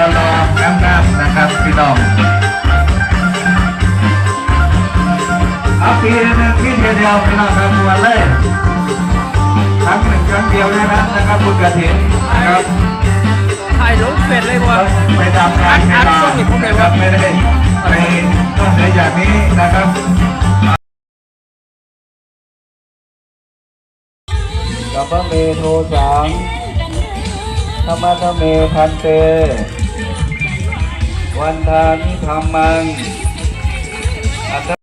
ละลองงามๆนะครับพี่น้องเอาปีนึงพี่เดียวพี่น้องครับมวนเลยทั้งหนึ่งครั้งเดียวเลยนะนนะครับบุญกระถิ่นนครับถ่ายรูปเสร็จเลยว่าไปทำงานในบ้านนะครับไม่ได้ไปด้องในอย่างนี้นะครับกัปเมโทสังธรรมะเมพันเต วันทานิธรรมังอัตตา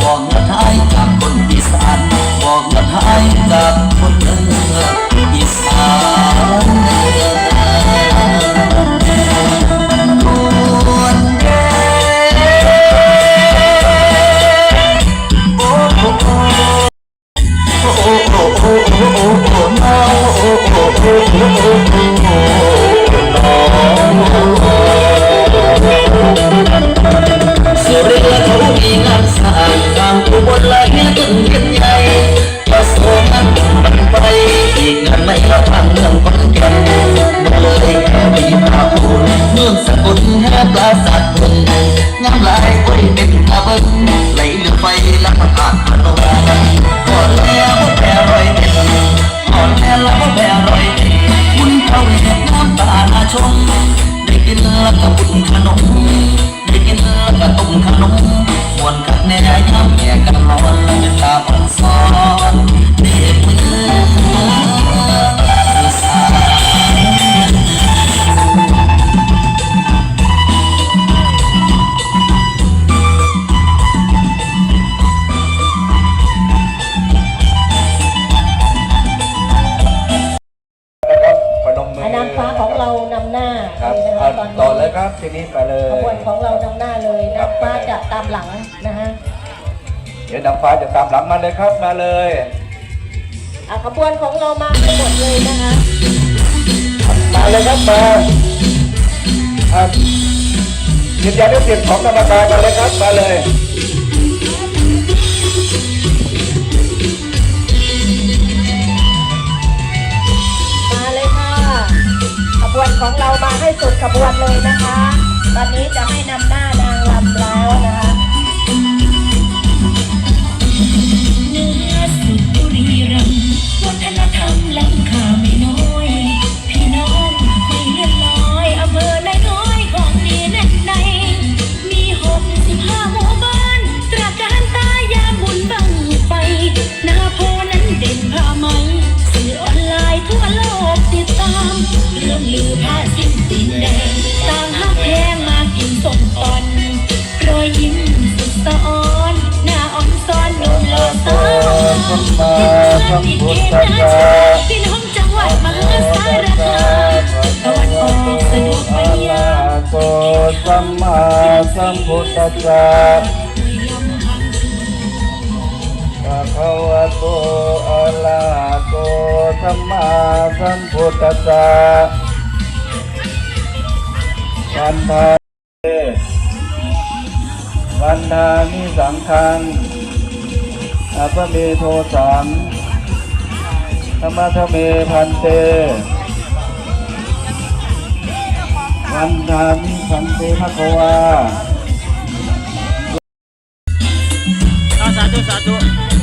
光 ตามหลังมาเลยครับมาเลยขบวนของเรามาหมดเลยนะคะมาเลยครับมายืนยันด้วยเสียงของกรรมการมาเลยครับมาเลยมาเลยค่ะขบวนของเรามาให้สุดขบวนเลยนะคะ ตอนนี้จะให้นำหน้านางลำแล้วนะ สัมพุทธะพี่น้องจังหวัดมหาสารคามตะวันออกสะดวกไปยาโกสัมมาสัมพุทธะพระภาวะโตอะระหะโตสัมมาสัมพุทธาวันทาวันนามิสังคังอัปเมโทสัง ธรรมทเมพันเตพันธันพันเตภะควาสาธุสาธุ